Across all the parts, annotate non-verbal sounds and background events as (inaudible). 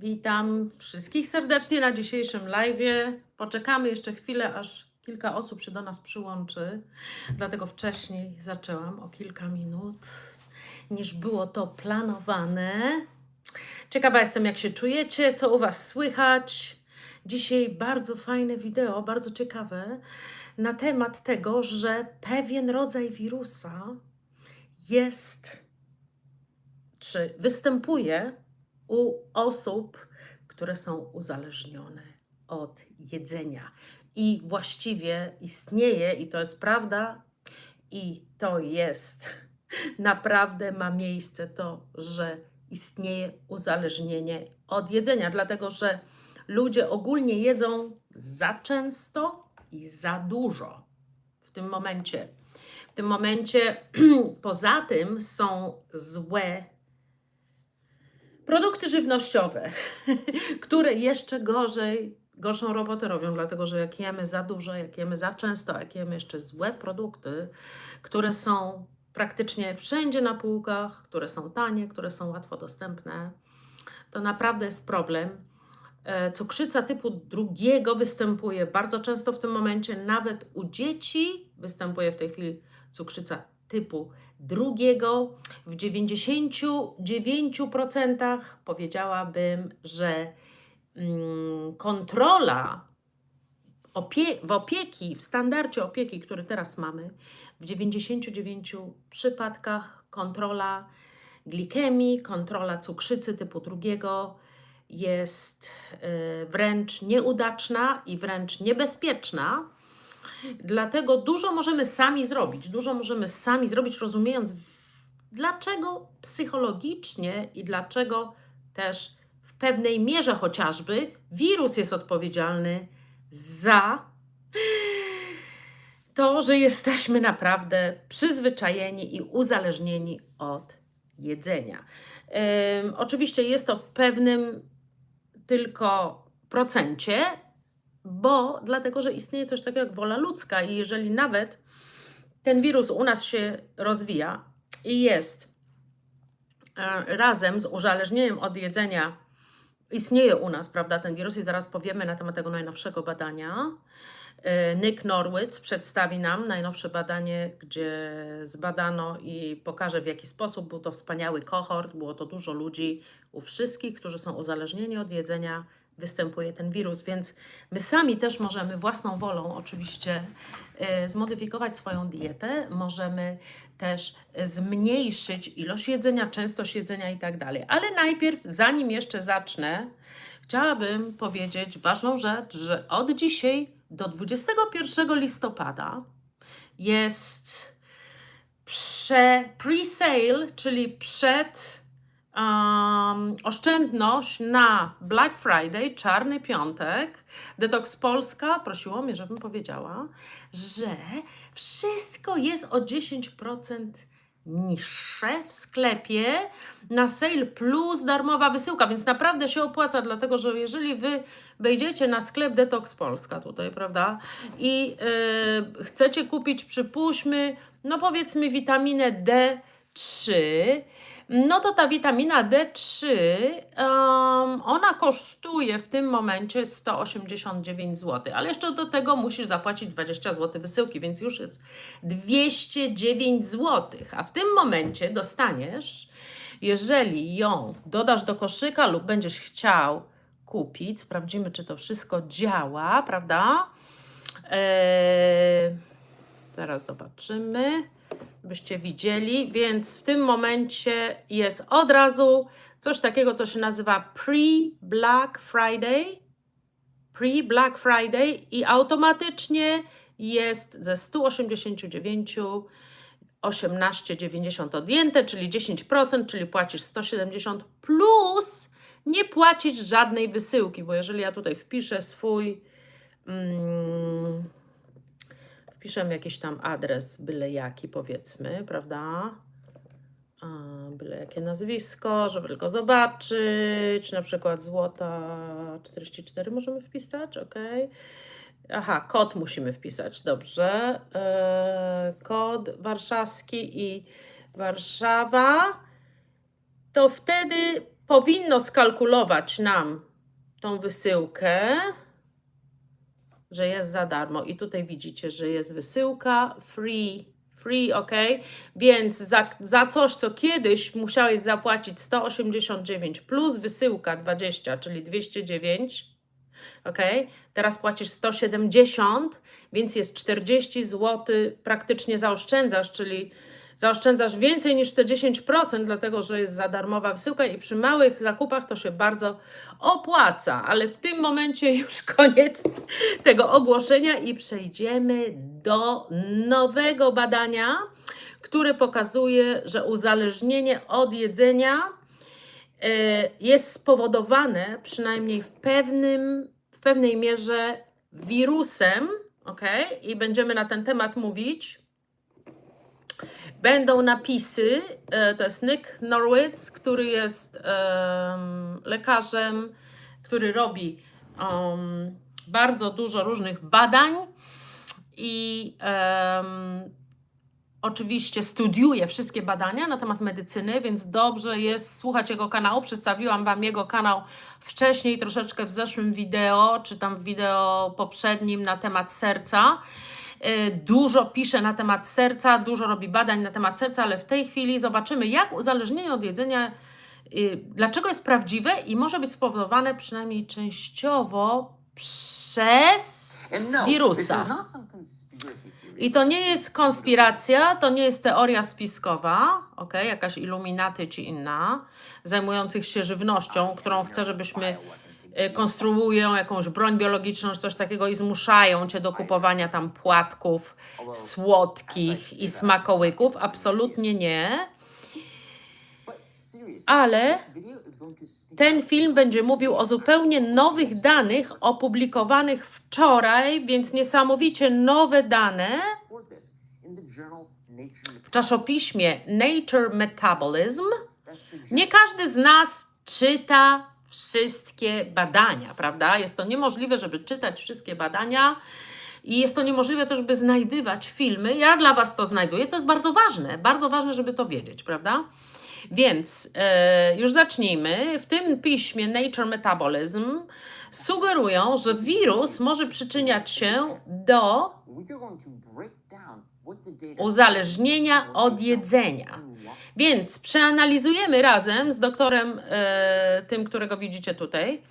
Witam wszystkich serdecznie na dzisiejszym live'ie. Poczekamy jeszcze chwilę, aż kilka osób się do nas przyłączy. Dlatego wcześniej zaczęłam o kilka minut, niż było to planowane. Ciekawa jestem, jak się czujecie, co u Was słychać. Dzisiaj bardzo fajne wideo, bardzo ciekawe, na temat tego, że pewien rodzaj wirusa jest, czy występuje u osób, które są uzależnione od jedzenia. I właściwie istnieje, i to jest prawda, i to jest (laughs) naprawdę ma miejsce to, że istnieje uzależnienie od jedzenia, dlatego że ludzie ogólnie jedzą za często i za dużo w tym momencie. W tym momencie, (clears throat) poza tym, są złe produkty żywnościowe, (laughs) które jeszcze gorzej, gorszą robotę robią, dlatego że jak jemy za dużo, jak jemy za często, jak jemy jeszcze złe produkty, które są praktycznie wszędzie na półkach, które są tanie, które są łatwo dostępne, to naprawdę jest problem. E, Cukrzyca typu drugiego występuje bardzo często w tym momencie, nawet u dzieci występuje w tej chwili cukrzyca typu drugiego. W 99% powiedziałabym, że mm, kontrola opie- w opieki, w standardzie opieki, który teraz mamy, w 99 przypadkach kontrola glikemii, kontrola cukrzycy typu drugiego jest e, wręcz nieudaczna i wręcz niebezpieczna. Dlatego dużo możemy sami zrobić, dużo możemy sami zrobić, rozumiejąc, dlaczego psychologicznie i dlaczego też w pewnej mierze chociażby wirus jest odpowiedzialny za to, że jesteśmy naprawdę przyzwyczajeni i uzależnieni od jedzenia. Oczywiście jest to w pewnym tylko procencie, bo dlatego, że istnieje coś takiego jak wola ludzka i jeżeli nawet ten wirus u nas się rozwija i jest e, razem z uzależnieniem od jedzenia, istnieje u nas, prawda, ten wirus i zaraz powiemy na temat tego najnowszego badania. E, Nick Norwitz przedstawi nam najnowsze badanie, gdzie zbadano i pokaże w jaki sposób. Był to wspaniały kohort, było to dużo ludzi. U wszystkich, którzy są uzależnieni od jedzenia, występuje ten wirus, więc my sami też możemy własną wolą oczywiście e, zmodyfikować swoją dietę, możemy też zmniejszyć ilość jedzenia, częstość jedzenia i tak dalej. Ale najpierw, zanim jeszcze zacznę, chciałabym powiedzieć ważną rzecz, że od dzisiaj do 21 listopada jest pre-sale, czyli przed um, oszczędność na Black Friday, czarny piątek. Detox Polska prosiło mnie, żebym powiedziała, że wszystko jest o 10% niższe w sklepie na sale plus darmowa wysyłka, więc naprawdę się opłaca, dlatego że jeżeli wy wejdziecie na sklep Detox Polska tutaj, prawda, i yy, chcecie kupić, przypuśćmy, no powiedzmy witaminę D3, no to ta witamina D3, um, ona kosztuje w tym momencie 189 zł, ale jeszcze do tego musisz zapłacić 20 zł wysyłki, więc już jest 209 zł. A w tym momencie dostaniesz, jeżeli ją dodasz do koszyka lub będziesz chciał kupić, sprawdzimy, czy to wszystko działa, prawda? Eee, zaraz zobaczymy byście widzieli, więc w tym momencie jest od razu coś takiego, co się nazywa pre-Black Friday. Pre-Black Friday i automatycznie jest ze 189 18,90 odjęte, czyli 10%, czyli płacisz 170 plus nie płacisz żadnej wysyłki, bo jeżeli ja tutaj wpiszę swój mm, wpiszę jakiś tam adres, byle jaki powiedzmy, prawda? Byle jakie nazwisko, żeby tylko zobaczyć, na przykład złota 44 możemy wpisać, ok. Aha, kod musimy wpisać, dobrze. E, kod warszawski i Warszawa. To wtedy powinno skalkulować nam tą wysyłkę, że jest za darmo. I tutaj widzicie, że jest wysyłka free. Free, ok? Więc za, za coś, co kiedyś musiałeś zapłacić 189 plus wysyłka 20, czyli 209, ok? Teraz płacisz 170, więc jest 40 zł, praktycznie zaoszczędzasz, czyli zaoszczędzasz więcej niż te 10%, dlatego że jest za darmowa wysyłka i przy małych zakupach to się bardzo opłaca. Ale w tym momencie (laughs) już koniec tego ogłoszenia i przejdziemy do nowego badania, które pokazuje, że uzależnienie od jedzenia e, jest spowodowane przynajmniej w pewnym, w pewnej mierze wirusem, ok? I będziemy na ten temat mówić. Będą napisy, e, to jest Nick Norwitz, który jest em, lekarzem, który robi em, bardzo dużo różnych badań i em, oczywiście studiuje wszystkie badania na temat medycyny, więc dobrze jest słuchać jego kanału. Przedstawiłam Wam jego kanał wcześniej, troszeczkę w zeszłym wideo, czy tam w wideo poprzednim na temat serca. Y, Dużo pisze na temat serca, dużo robi badań na temat serca, ale w tej chwili zobaczymy, jak uzależnienie od jedzenia, y, dlaczego jest prawdziwe i może być spowodowane przynajmniej częściowo przez no, Wirusa. I to nie jest konspiracja, to nie jest teoria spiskowa, ok, jakaś iluminaty czy inna, zajmujących się żywnością, którą chce, żebyśmy konstruują jakąś broń biologiczną czy coś takiego i zmuszają cię do kupowania tam płatków słodkich i smakołyków. Absolutnie nie. Ale Ten film będzie mówił o zupełnie nowych danych opublikowanych wczoraj, więc niesamowicie nowe dane w czasopiśmie Nature Metabolism. Nie każdy z nas czyta wszystkie badania, prawda? Jest to niemożliwe, żeby czytać wszystkie badania. I jest to niemożliwe też, by znajdywać filmy. Ja dla Was to znajduję. To jest bardzo ważne, bardzo ważne, żeby to wiedzieć, prawda? Więc e, już zacznijmy. W tym piśmie Nature Metabolism sugerują, że wirus może przyczyniać się do uzależnienia od jedzenia. Więc przeanalizujemy razem z doktorem, e, tym, którego widzicie tutaj,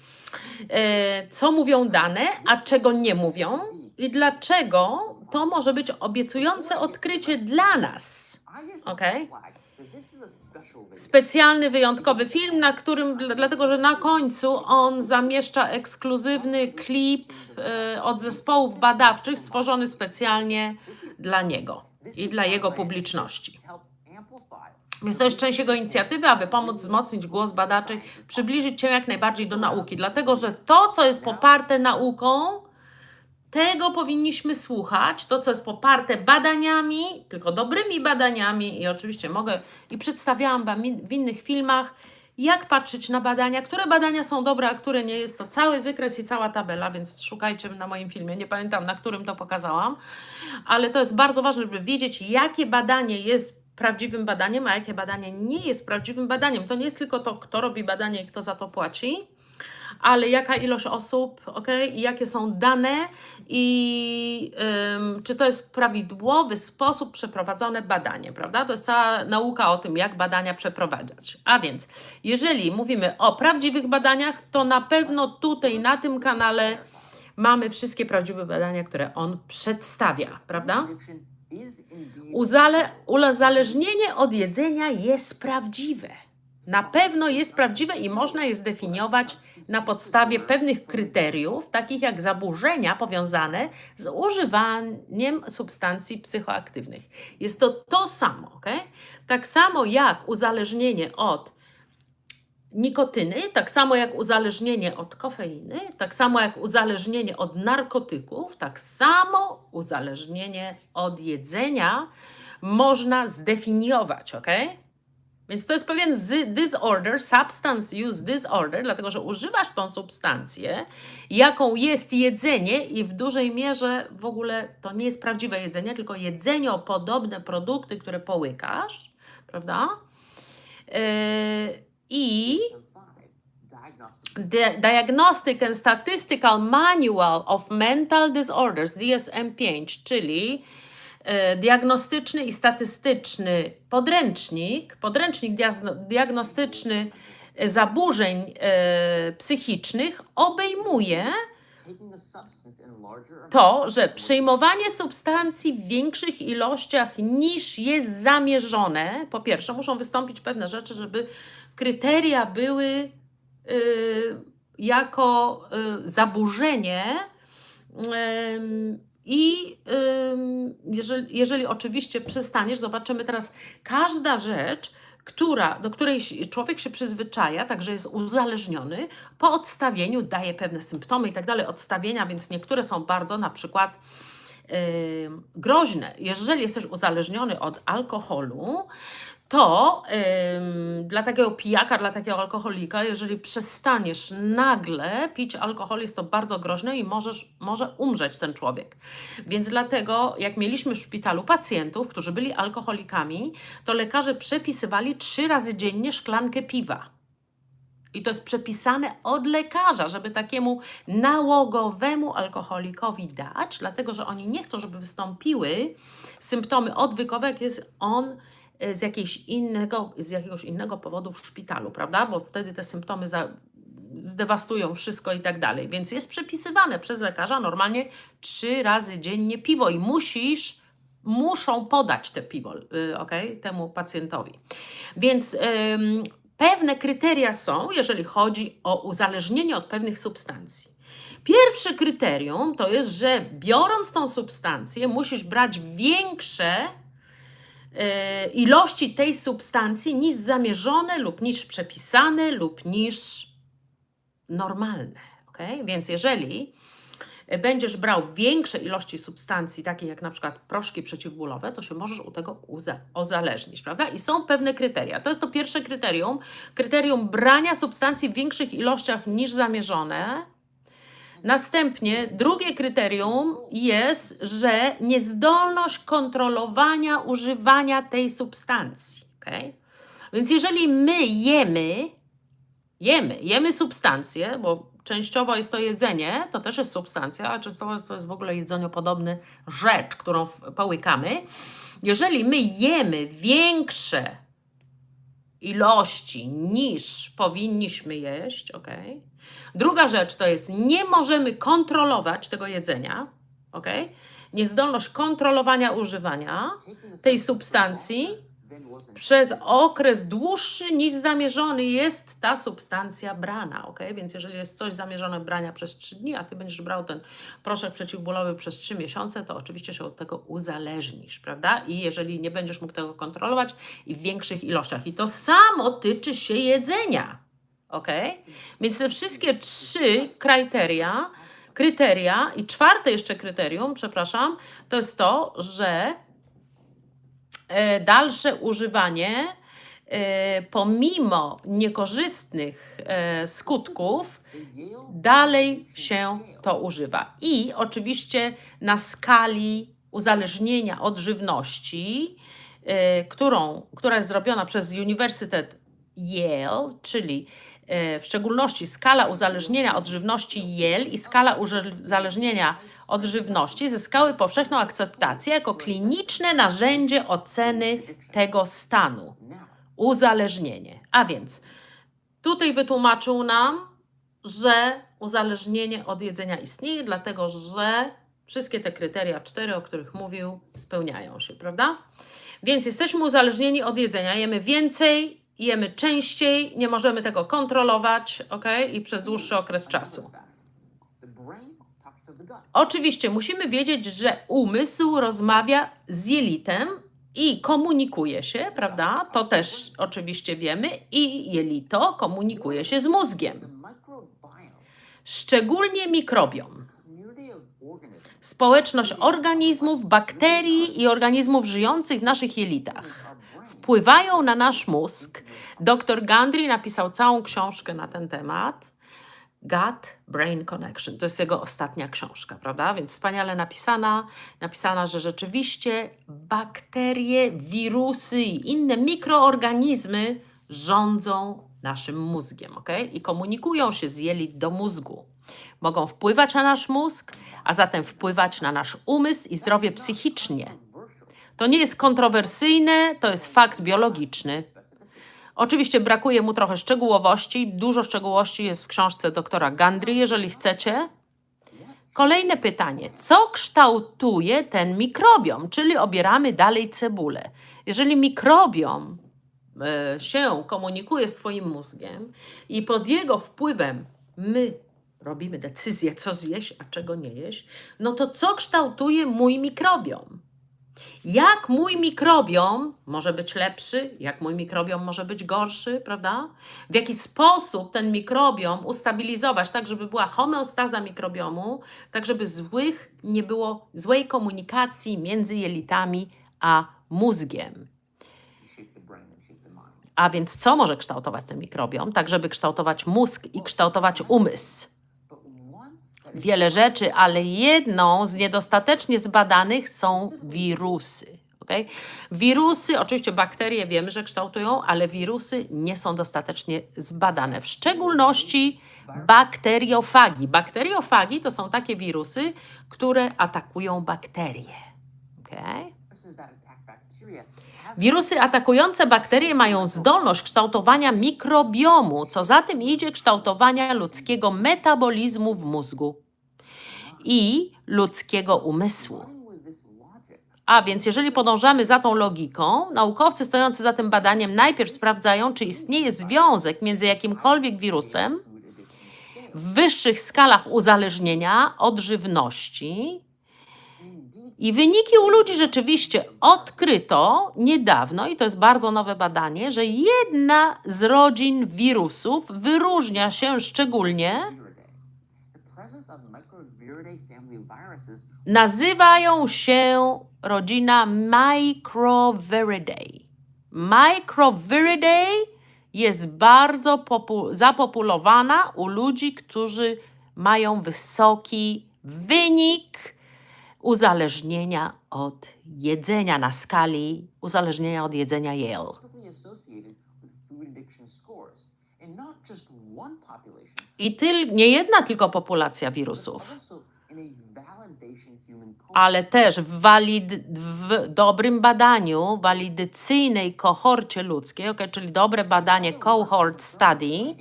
e, co mówią dane, a czego nie mówią i dlaczego to może być obiecujące odkrycie dla nas. Okay. Specjalny, wyjątkowy film, na którym, dla- dlatego że na końcu on zamieszcza ekskluzywny klip e, od zespołów badawczych stworzony specjalnie dla niego i dla jego publiczności. Więc to jest część jego inicjatywy, aby pomóc wzmocnić głos badaczy, przybliżyć Cię jak najbardziej do nauki. Dlatego, że to, co jest poparte nauką, tego powinniśmy słuchać. To, co jest poparte badaniami, tylko dobrymi badaniami, i oczywiście mogę, i przedstawiałam Wam w innych filmach, jak patrzeć na badania, które badania są dobre, a które nie. Jest to cały wykres i cała tabela, więc szukajcie na moim filmie. Nie pamiętam, na którym to pokazałam, ale to jest bardzo ważne, żeby wiedzieć, jakie badanie jest prawdziwym badaniem, a jakie badanie nie jest prawdziwym badaniem. To nie jest tylko to, kto robi badanie i kto za to płaci, ale jaka ilość osób, ok, i jakie są dane i czy to jest prawidłowy sposób przeprowadzone badanie, prawda? To jest cała nauka o tym, jak badania przeprowadzać. A więc, jeżeli mówimy o prawdziwych badaniach, to na pewno tutaj na tym kanale mamy wszystkie prawdziwe badania, które on przedstawia, prawda? Uzale, uzależnienie od jedzenia jest prawdziwe. Na pewno jest prawdziwe i można je zdefiniować na podstawie pewnych kryteriów, takich jak zaburzenia powiązane z używaniem substancji psychoaktywnych. Jest to to samo, ok? Tak samo jak uzależnienie od nikotyny, tak samo jak uzależnienie od kofeiny, tak samo jak uzależnienie od narkotyków, tak samo uzależnienie od jedzenia można zdefiniować, ok? Więc to jest pewien disorder, substance use disorder, dlatego że używasz tą substancję, jaką jest jedzenie i w dużej mierze w ogóle to nie jest prawdziwe jedzenie, tylko jedzeniopodobne produkty, które połykasz, prawda? Yy, I The Diagnostic and Statistical Manual of Mental Disorders, DSM-5, czyli diagnostyczny i statystyczny podręcznik, podręcznik diagnostyczny e, zaburzeń e, psychicznych obejmuje to, że przyjmowanie substancji w większych ilościach niż jest zamierzone, po pierwsze, muszą wystąpić pewne rzeczy, żeby kryteria były y, jako y, zaburzenie. I jeżeli, jeżeli oczywiście przestaniesz, zobaczymy teraz, każda rzecz, która, do której człowiek się przyzwyczaja, także jest uzależniony, po odstawieniu daje pewne symptomy i tak dalej, odstawienia, więc niektóre są bardzo na przykład ym, groźne. Jeżeli jesteś uzależniony od alkoholu, to ym, dla takiego pijaka, dla takiego alkoholika, jeżeli przestaniesz nagle pić alkohol, jest to bardzo groźne i możesz, może umrzeć ten człowiek. Więc dlatego, jak mieliśmy w szpitalu pacjentów, którzy byli alkoholikami, to lekarze przepisywali trzy razy dziennie szklankę piwa. I to jest przepisane od lekarza, żeby takiemu nałogowemu alkoholikowi dać, dlatego że oni nie chcą, żeby wystąpiły symptomy odwykowe, jak jest on z, jakiejś innego, z jakiegoś innego powodu w szpitalu, prawda? Bo wtedy te symptomy za, zdewastują wszystko i tak dalej. Więc jest przepisywane przez lekarza normalnie trzy razy dziennie piwo i musisz, muszą podać te piwo, y, okej, temu pacjentowi. Więc ym, pewne kryteria są, jeżeli chodzi o uzależnienie od pewnych substancji. Pierwsze kryterium to jest, że biorąc tą substancję, musisz brać większe ilości tej substancji niż zamierzone lub niż przepisane lub niż normalne. Okay? Więc jeżeli będziesz brał większe ilości substancji, takie jak na przykład proszki przeciwbólowe, to się możesz u tego uza- uzależnić, prawda? I są pewne kryteria. To jest to pierwsze kryterium. Kryterium brania substancji w większych ilościach niż zamierzone. Następnie drugie kryterium jest, że niezdolność kontrolowania używania tej substancji. Okay? Więc jeżeli my jemy, jemy, jemy substancję, bo częściowo jest to jedzenie, to też jest substancja, a częściowo to jest w ogóle jedzeniopodobny rzecz, którą połykamy. Jeżeli my jemy większe ilości niż powinniśmy jeść, ok? Druga rzecz to jest nie możemy kontrolować tego jedzenia, ok? Niezdolność kontrolowania używania tej substancji przez okres dłuższy niż zamierzony jest ta substancja brana, ok? Więc jeżeli jest coś zamierzone brania przez 3 dni, a ty będziesz brał ten proszek przeciwbólowy przez 3 miesiące, to oczywiście się od tego uzależnisz, prawda? I jeżeli nie będziesz mógł tego kontrolować i w większych ilościach. I to samo tyczy się jedzenia, ok? Więc te wszystkie trzy kryteria, kryteria i czwarte jeszcze kryterium, przepraszam, to jest to, że dalsze używanie, e, pomimo niekorzystnych e, skutków, dalej się to używa. I oczywiście na skali uzależnienia od żywności, e, którą, która jest zrobiona przez Uniwersytet Yale, czyli e, w szczególności skala uzależnienia od żywności Yale i skala uzależnienia od żywności zyskały powszechną akceptację jako kliniczne narzędzie oceny tego stanu uzależnienie. A więc tutaj wytłumaczył nam, że uzależnienie od jedzenia istnieje, dlatego że wszystkie te kryteria cztery, o których mówił, spełniają się, prawda? Więc jesteśmy uzależnieni od jedzenia, jemy więcej, jemy częściej, nie możemy tego kontrolować, ok? I przez dłuższy okres czasu. The brain talks to the gut. Oczywiście musimy wiedzieć, że umysł rozmawia z jelitem i komunikuje się, prawda? To też oczywiście wiemy. I jelito komunikuje się z mózgiem, szczególnie mikrobiom. Społeczność organizmów, bakterii i organizmów żyjących w naszych jelitach wpływają na nasz mózg. Dr Gandhi napisał całą książkę na ten temat. Gut-Brain Connection. To jest jego ostatnia książka, prawda? Więc wspaniale napisana. Napisana, że rzeczywiście bakterie, wirusy i inne mikroorganizmy rządzą naszym mózgiem, ok? I komunikują się z jelit do mózgu. Mogą wpływać na nasz mózg, a zatem wpływać na nasz umysł i zdrowie psychicznie. To nie jest kontrowersyjne, to jest fakt biologiczny. Oczywiście brakuje mu trochę szczegółowości. Dużo szczegółowości jest w książce doktora Gandry, jeżeli chcecie. Kolejne pytanie. Co kształtuje ten mikrobiom? Czyli obieramy dalej cebulę. Jeżeli mikrobiom e, się komunikuje z Twoim mózgiem i pod jego wpływem my robimy decyzję, co zjeść, a czego nie jeść, no to co kształtuje mój mikrobiom? Jak mój mikrobiom może być lepszy, jak mój mikrobiom może być gorszy, prawda? W jaki sposób ten mikrobiom ustabilizować, tak żeby była homeostaza mikrobiomu, tak żeby złych nie było, złej komunikacji między jelitami a mózgiem. A więc co może kształtować ten mikrobiom, tak żeby kształtować mózg i kształtować umysł? Wiele rzeczy, ale jedną z niedostatecznie zbadanych są wirusy. Okay? Wirusy, oczywiście bakterie wiemy, że kształtują, ale wirusy nie są dostatecznie zbadane. W szczególności bakteriofagi. Bakteriofagi to są takie wirusy, które atakują bakterie. Okay? Wirusy atakujące bakterie mają zdolność kształtowania mikrobiomu, co za tym idzie kształtowania ludzkiego metabolizmu w mózgu i ludzkiego umysłu. A więc, jeżeli podążamy za tą logiką, naukowcy stojący za tym badaniem najpierw sprawdzają, czy istnieje związek między jakimkolwiek wirusem w wyższych skalach uzależnienia od żywności. I wyniki u ludzi rzeczywiście odkryto niedawno, i to jest bardzo nowe badanie, że jedna z rodzin wirusów wyróżnia się szczególnie, nazywają się rodzina Microviridae. Microviridae jest bardzo popu- zapopulowana u ludzi, którzy mają wysoki wynik uzależnienia od jedzenia na skali uzależnienia od jedzenia Yale. I tyl, nie jedna tylko populacja wirusów. ale też w, walid, w dobrym badaniu, walidacyjnej kohorcie ludzkiej, okay, czyli dobre badanie cohort study,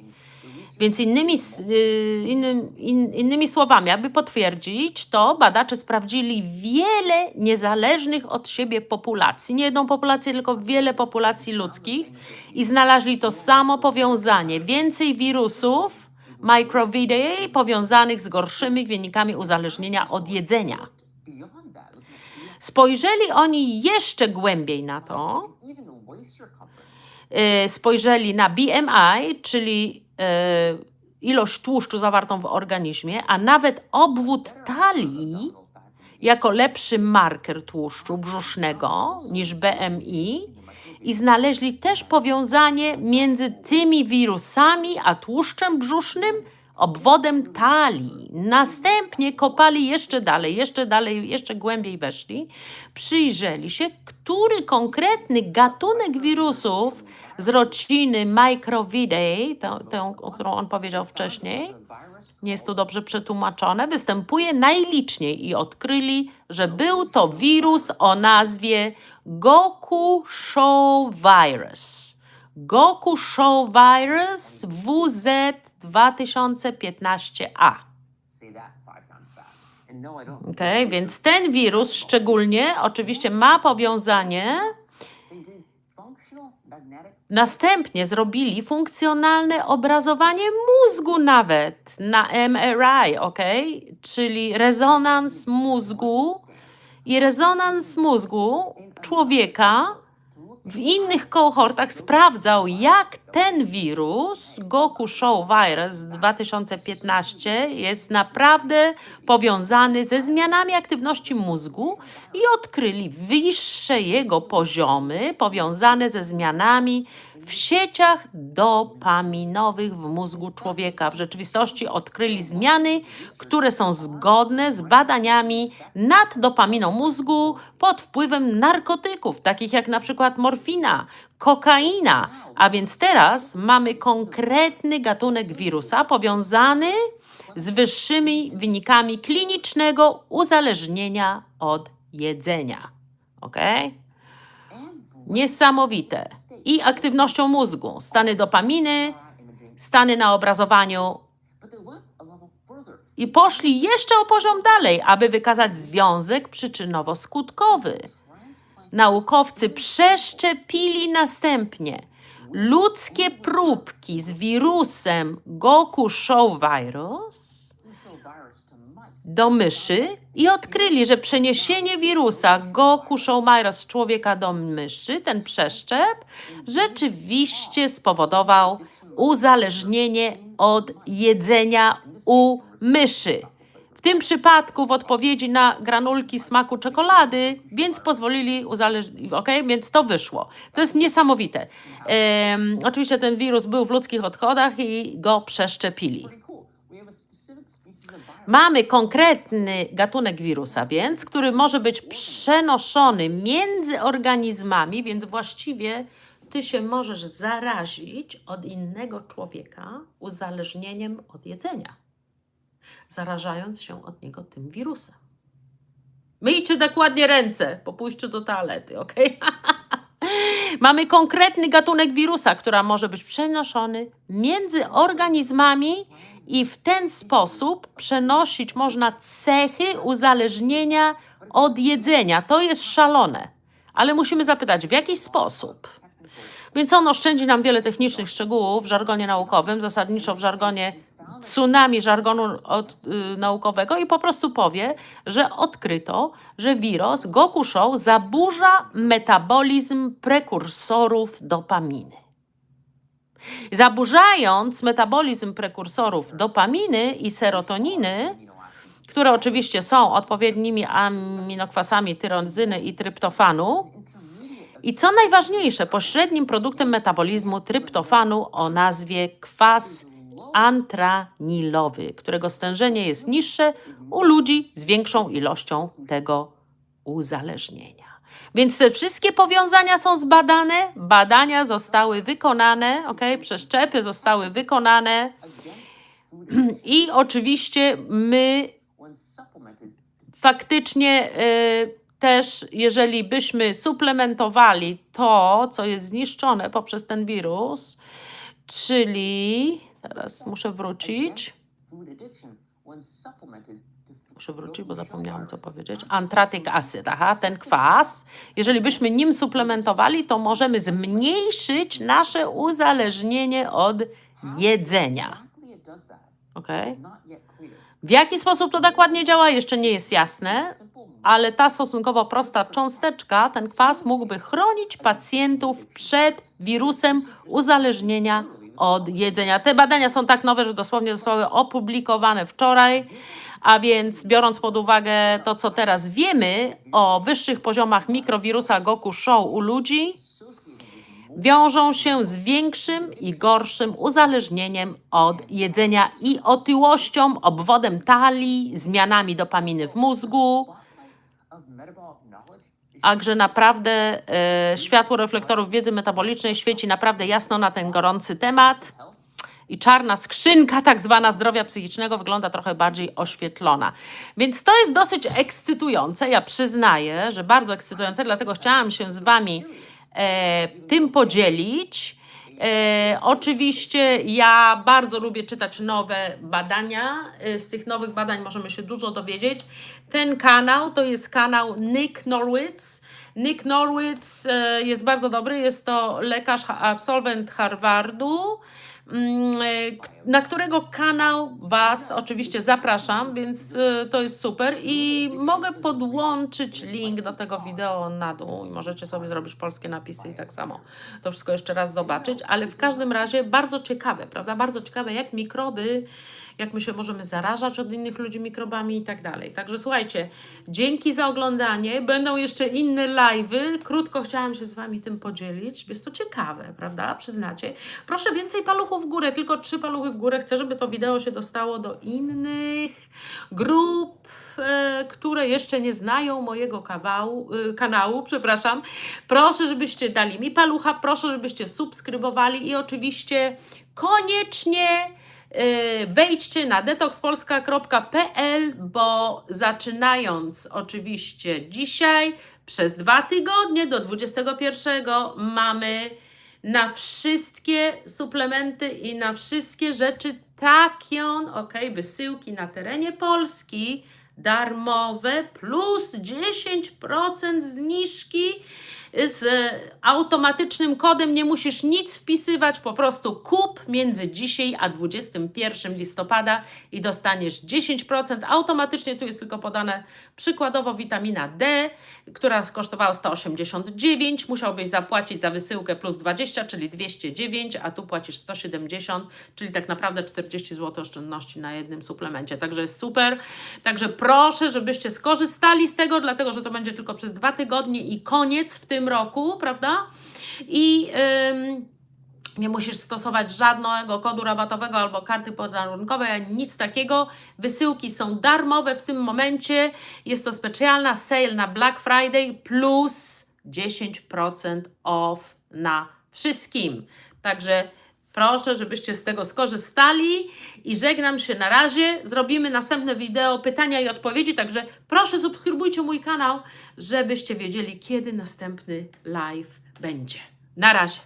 więc innymi, y, innym, in, innymi słowami, aby potwierdzić to, badacze sprawdzili wiele niezależnych od siebie populacji, nie jedną populację, tylko wiele populacji ludzkich i znaleźli to samo powiązanie. Więcej wirusów, microvidae, powiązanych z gorszymi wynikami uzależnienia od jedzenia. Spojrzeli oni jeszcze głębiej na to, y, spojrzeli na BMI, czyli ilość tłuszczu zawartą w organizmie, a nawet obwód talii jako lepszy marker tłuszczu brzusznego niż BMI i znaleźli też powiązanie między tymi wirusami a tłuszczem brzusznym, obwodem talii. Następnie kopali jeszcze dalej, jeszcze dalej, jeszcze głębiej weszli, przyjrzeli się, który konkretny gatunek wirusów z rodziny Microvidae, tę, którą on powiedział wcześniej, nie jest to dobrze przetłumaczone, występuje najliczniej i odkryli, że był to wirus o nazwie Goku Show Virus. Goku Show Virus WZ 2015A. Say that five times fast. And no. Okay, więc ten wirus szczególnie oczywiście ma powiązanie. Następnie zrobili funkcjonalne obrazowanie mózgu nawet na MRI, ok? Czyli rezonans mózgu i rezonans mózgu człowieka w innych kohortach sprawdzał, jak ten wirus, Goku Show Virus 2015, jest naprawdę powiązany ze zmianami aktywności mózgu i odkryli wyższe jego poziomy powiązane ze zmianami w sieciach dopaminowych w mózgu człowieka. W rzeczywistości odkryli zmiany, które są zgodne z badaniami nad dopaminą mózgu pod wpływem narkotyków, takich jak na przykład morfina, kokaina. A więc teraz mamy konkretny gatunek wirusa powiązany z wyższymi wynikami klinicznego uzależnienia od jedzenia. Ok? Niesamowite. I aktywnością mózgu, stany dopaminy, stany na obrazowaniu. I poszli jeszcze o poziom dalej, aby wykazać związek przyczynowo-skutkowy. Naukowcy przeszczepili następnie ludzkie próbki z wirusem Goku Show Virus do myszy i odkryli, że przeniesienie wirusa Show Virus z człowieka do myszy, ten przeszczep, rzeczywiście spowodował uzależnienie od jedzenia u myszy. W tym przypadku w odpowiedzi na granulki smaku czekolady, więc pozwolili uzależnić, ok, więc to wyszło. To jest niesamowite. Em, oczywiście ten wirus był w ludzkich odchodach i go przeszczepili. Mamy konkretny gatunek wirusa, więc, który może być przenoszony między organizmami, więc właściwie ty się możesz zarazić od innego człowieka uzależnieniem od jedzenia, zarażając się od niego tym wirusem. Myjcie dokładnie ręce po do toalety, ok? (laughs) (laughs) Mamy konkretny gatunek wirusa, która może być przenoszony między organizmami i w ten sposób przenosić można cechy uzależnienia od jedzenia. To jest szalone, ale musimy zapytać, w jaki sposób? Więc on oszczędzi nam wiele technicznych szczegółów w żargonie naukowym, zasadniczo w żargonie tsunami żargonu od, y, naukowego i po prostu powie, że odkryto, że wirus Goku Show zaburza metabolizm prekursorów dopaminy. Zaburzając metabolizm prekursorów dopaminy i serotoniny, które oczywiście są odpowiednimi aminokwasami tyrozyny i tryptofanu, i co najważniejsze, pośrednim produktem metabolizmu tryptofanu o nazwie kwas antranilowy, którego stężenie jest niższe u ludzi z większą ilością tego uzależnienia. Więc te wszystkie powiązania są zbadane, badania zostały wykonane, ok, przeszczepy zostały wykonane (clears throat) i oczywiście my faktycznie y, też, jeżeli byśmy suplementowali to, co jest zniszczone poprzez ten wirus, czyli teraz muszę wrócić. Muszę wrócić, bo zapomniałam co powiedzieć. Antratyk acid, aha, ten kwas. Jeżeli byśmy nim suplementowali, to możemy zmniejszyć nasze uzależnienie od jedzenia. Okej? W jaki sposób to dokładnie działa, jeszcze nie jest jasne, ale ta stosunkowo prosta cząsteczka, ten kwas mógłby chronić pacjentów przed wirusem uzależnienia od jedzenia. Te badania są tak nowe, że dosłownie zostały opublikowane wczoraj, a więc biorąc pod uwagę to, co teraz wiemy o wyższych poziomach mikrowirusa Goku Show u ludzi, wiążą się z większym i gorszym uzależnieniem od jedzenia i otyłością, obwodem talii, zmianami dopaminy w mózgu. Także naprawdę e, światło reflektorów wiedzy metabolicznej świeci naprawdę jasno na ten gorący temat. I czarna skrzynka, tak zwana zdrowia psychicznego, wygląda trochę bardziej oświetlona. Więc to jest dosyć ekscytujące. Ja przyznaję, że bardzo ekscytujące, dlatego chciałam się z Wami e, tym podzielić. E, oczywiście ja bardzo lubię czytać nowe badania. E, z tych nowych badań możemy się dużo dowiedzieć. Ten kanał to jest kanał Nick Norwitz. Nick Norwitz e, jest bardzo dobry. Jest to lekarz, absolwent Harvardu, na którego kanał Was oczywiście zapraszam, więc e, to jest super. I mogę podłączyć link do tego wideo na dół i możecie sobie zrobić polskie napisy i tak samo to wszystko jeszcze raz zobaczyć, ale w każdym razie bardzo ciekawe, prawda? Bardzo ciekawe, jak mikroby jak my się możemy zarażać od innych ludzi mikrobami i tak dalej. Także słuchajcie, dzięki za oglądanie. Będą jeszcze inne live'y. Krótko chciałam się z Wami tym podzielić. Jest to ciekawe, prawda? Przyznacie. Proszę więcej paluchów w górę, tylko trzy paluchy w górę. Chcę, żeby to wideo się dostało do innych grup, e, które jeszcze nie znają mojego kawału, e, kanału, przepraszam. Proszę, żebyście dali mi palucha, proszę, żebyście subskrybowali i oczywiście koniecznie wejdźcie na detoxpolska.pl, bo zaczynając oczywiście dzisiaj przez dwa tygodnie do 21 mamy na wszystkie suplementy i na wszystkie rzeczy takion, ok, wysyłki na terenie Polski darmowe plus 10% zniżki z automatycznym kodem. Nie musisz nic wpisywać, po prostu kup między dzisiaj a 21 listopada i dostaniesz 10%. Automatycznie tu jest tylko podane przykładowo witamina D, która kosztowała 189, musiałbyś zapłacić za wysyłkę plus 20, czyli 209, a tu płacisz 170, czyli tak naprawdę 40 zł oszczędności na jednym suplemencie. Także jest super. Także proszę, żebyście skorzystali z tego, dlatego że to będzie tylko przez dwa tygodnie i koniec w roku, prawda? I ym, nie musisz stosować żadnego kodu rabatowego albo karty podarunkowej, ani nic takiego. Wysyłki są darmowe w tym momencie. Jest to specjalna sale na Black Friday plus 10% off na wszystkim. Także proszę, żebyście z tego skorzystali i żegnam się na razie. Zrobimy następne wideo pytania i odpowiedzi, także proszę subskrybujcie mój kanał, żebyście wiedzieli, kiedy następny live będzie. Na razie.